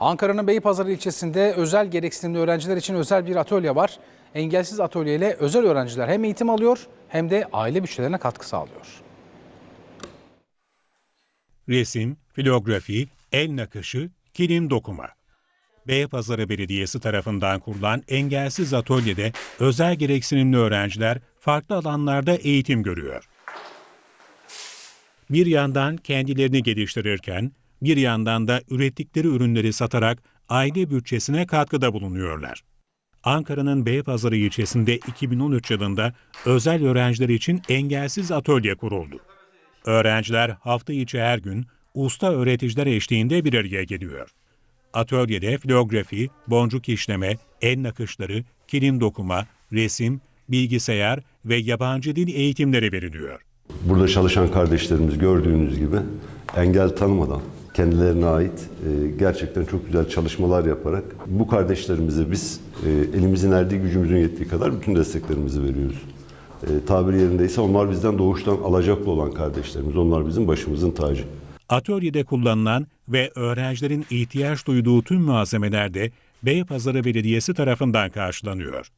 Ankara'nın Beypazarı ilçesinde özel gereksinimli öğrenciler için özel bir atölye var. Engelsiz atölyeyle özel öğrenciler hem eğitim alıyor hem de aile bütçelerine katkı sağlıyor. Resim, filografi, el nakışı, kilim dokuma. Beypazarı Belediyesi tarafından kurulan engelsiz atölyede özel gereksinimli öğrenciler farklı alanlarda eğitim görüyor. Bir yandan kendilerini geliştirirken, bir yandan da ürettikleri ürünleri satarak aile bütçesine katkıda bulunuyorlar. Ankara'nın Beypazarı ilçesinde 2013 yılında özel öğrenciler için engelsiz atölye kuruldu. Öğrenciler hafta içi her gün usta öğreticiler eşliğinde bir araya geliyor. Atölyede filografi, boncuk işleme, el nakışları, kilim dokuma, resim, bilgisayar ve yabancı dil eğitimleri veriliyor. Burada çalışan kardeşlerimiz gördüğünüz gibi engel tanımadan kendilerine ait e, gerçekten çok güzel çalışmalar yaparak bu kardeşlerimize biz e, elimizin erdiği gücümüzün yettiği kadar bütün desteklerimizi veriyoruz. E, tabiri yerindeyse onlar bizden doğuştan alacaklı olan kardeşlerimiz. Onlar bizim başımızın tacı. Atölyede kullanılan ve öğrencilerin ihtiyaç duyduğu tüm malzemeler de Beypazarı Belediyesi tarafından karşılanıyor.